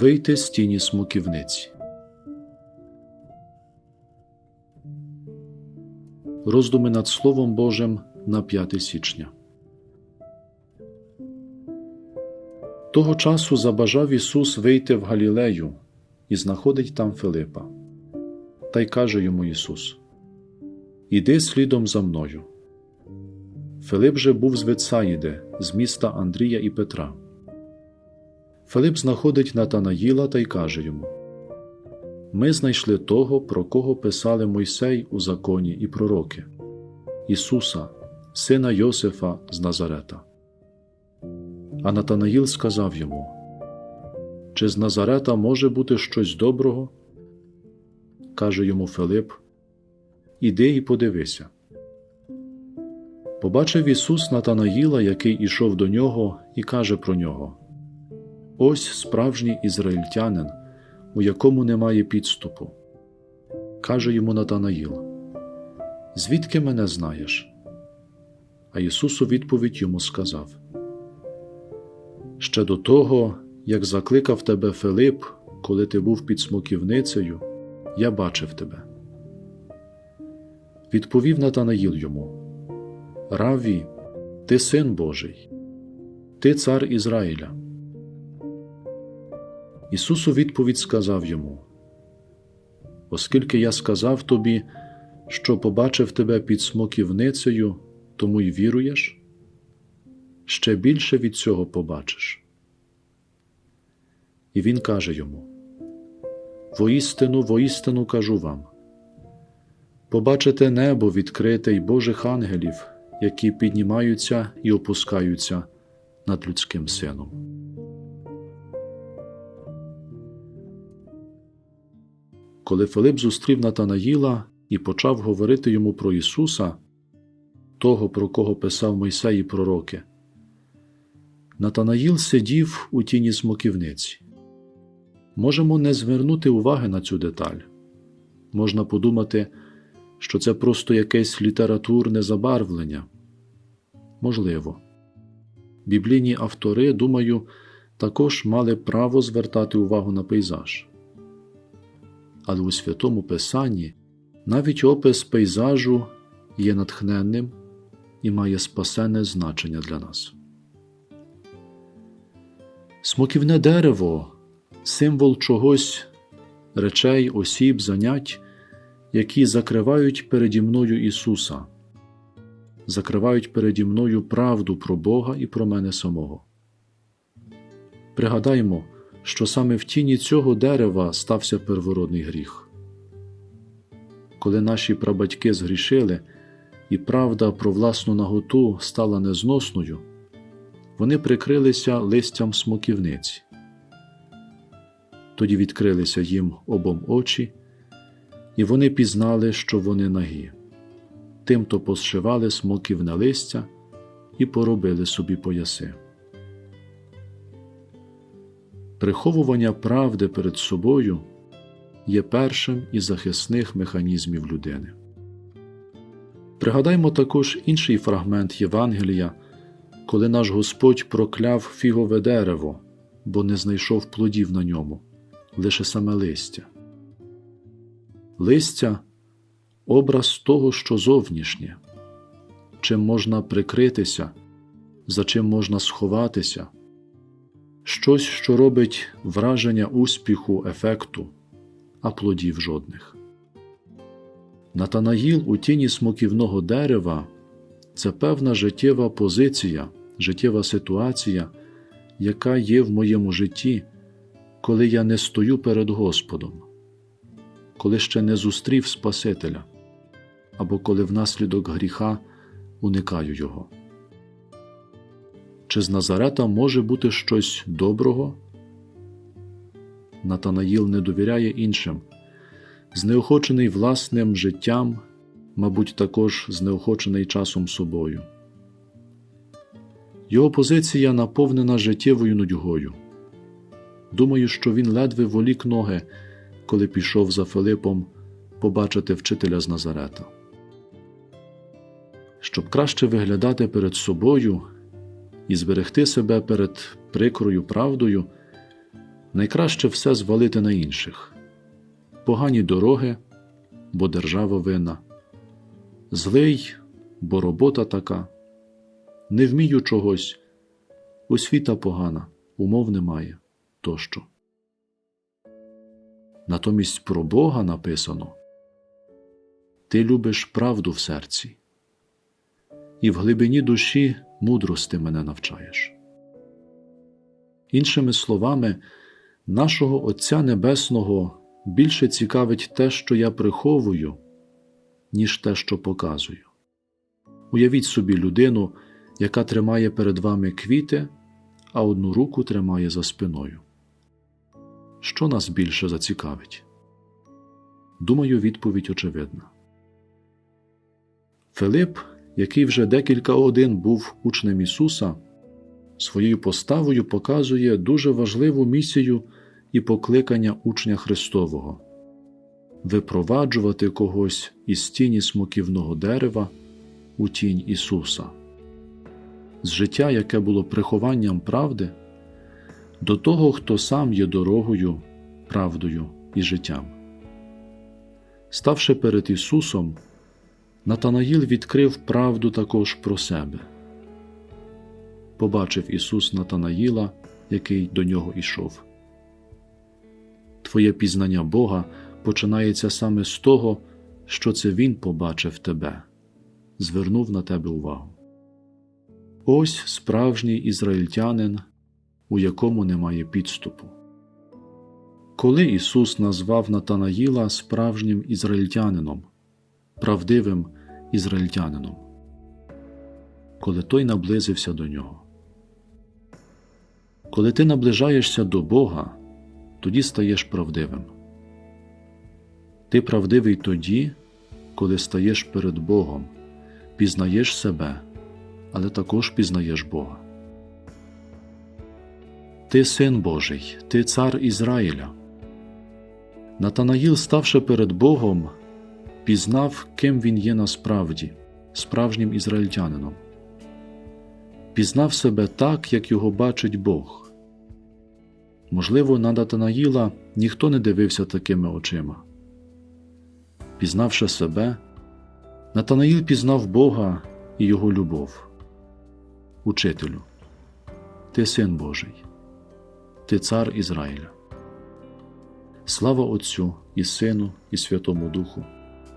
Вийти з тіні смоківниці. Роздуми над Словом Божим на 5 січня. Того часу забажав Ісус вийти в Галілею і знаходить там Филипа. Та й каже йому Ісус: Іди слідом за мною. Филип же був з Вицаїди, з міста Андрія і Петра. Филип знаходить Натанаїла та й каже йому: Ми знайшли того, про кого писали Мойсей у законі і пророки Ісуса, сина Йосифа з Назарета. А Натанаїл сказав йому: Чи з Назарета може бути щось доброго? каже йому Филип: Іди і подивися. Побачив Ісус Натанаїла, який ішов до нього, і каже про нього: Ось справжній ізраїльтянин, у якому немає підступу. Каже йому Натанаїл: Звідки мене знаєш? А Ісус у відповідь йому сказав: Ще до того, як закликав тебе Филип, коли ти був під смоківницею, я бачив тебе. Відповів Натанаїл йому: Раві, ти син Божий, ти цар Ізраїля. Ісус у відповідь сказав йому: Оскільки я сказав тобі, що побачив тебе під смоківницею, тому й віруєш, ще більше від цього побачиш. І він каже йому: Воістину, воістину кажу вам. Побачите небо відкрите й Божих ангелів, які піднімаються і опускаються над людським сином. Коли Филип зустрів Натанаїла і почав говорити йому про Ісуса, того, про кого писав Мойсей і пророки, Натанаїл сидів у тіні смоківниці. Можемо не звернути уваги на цю деталь. Можна подумати, що це просто якесь літературне забарвлення. Можливо. Біблійні автори, думаю, також мали право звертати увагу на пейзаж. Але у святому Писанні навіть опис пейзажу є натхненним і має спасенне значення для нас. Смоківне дерево символ чогось, речей, осіб, занять, які закривають переді мною Ісуса, закривають переді мною правду про Бога і про мене самого. Пригадаймо, що саме в тіні цього дерева стався первородний гріх. Коли наші прабатьки згрішили, і правда про власну наготу стала незносною, вони прикрилися листям смоківниці. Тоді відкрилися їм обом очі, і вони пізнали, що вони нагі. Тимто посшивали смоківне листя і поробили собі пояси. Приховування правди перед собою є першим із захисних механізмів людини. Пригадаймо також інший фрагмент Євангелія, коли наш Господь прокляв фігове дерево, бо не знайшов плодів на ньому, лише саме листя. Листя образ того, що зовнішнє, чим можна прикритися, за чим можна сховатися, щось, що робить враження успіху, ефекту, а плодів жодних. Натанаїл у тіні смоківного дерева це певна життєва позиція, життєва ситуація, яка є в моєму житті, коли я не стою перед Господом, коли ще не зустрів Спасителя, або коли внаслідок гріха уникаю Його. Чи з Назарета може бути щось доброго? Натанаїл не довіряє іншим, знеохочений власним життям, мабуть, також знеохочений часом собою. Його позиція наповнена життєвою нудьгою. Думаю, що він ледве волік ноги, коли пішов за Филипом побачити вчителя з Назарета. Щоб краще виглядати перед собою і зберегти себе перед прикрою правдою, найкраще все звалити на інших. Погані дороги, бо держава винна, злий, бо робота така, не вмію чогось, освіта погана, умов немає тощо. Натомість про Бога написано. Ти любиш правду в серці, і в глибині душі мудрости мене навчаєш. Іншими словами, нашого Отця Небесного більше цікавить те, що я приховую, ніж те, що показую. Уявіть собі людину, яка тримає перед вами квіти, а одну руку тримає за спиною. Що нас більше зацікавить? Думаю, відповідь очевидна. Филип, який вже декілька годин був учнем Ісуса, своєю поставою показує дуже важливу місію і покликання учня Христового випроваджувати когось із тіні смоківного дерева у тінь Ісуса, з життя, яке було прихованням правди, до того, хто сам є дорогою, правдою і життям. Ставши перед Ісусом, Натанаїл відкрив правду також про себе. Побачив Ісус Натанаїла, який до нього йшов. Твоє пізнання Бога починається саме з того, що це Він побачив тебе, звернув на тебе увагу. Ось справжній ізраїльтянин, у якому немає підступу. Коли Ісус назвав Натанаїла справжнім ізраїльтянином, правдивим ізраїльтянином, коли той наблизився до нього. Коли ти наближаєшся до Бога, тоді стаєш правдивим. Ти правдивий тоді, коли стаєш перед Богом, пізнаєш себе, але також пізнаєш Бога. Ти син Божий, ти цар Ізраїля. Натанаїл, ставши перед Богом, пізнав, ким він є насправді, справжнім ізраїльтянином. Пізнав себе так, як його бачить Бог. Можливо, на Натанаїла ніхто не дивився такими очима. Пізнавши себе, Натанаїл пізнав Бога і Його любов. Учителю, ти син Божий, ти цар Ізраїля. Слава Отцю і Сину, і Святому Духу,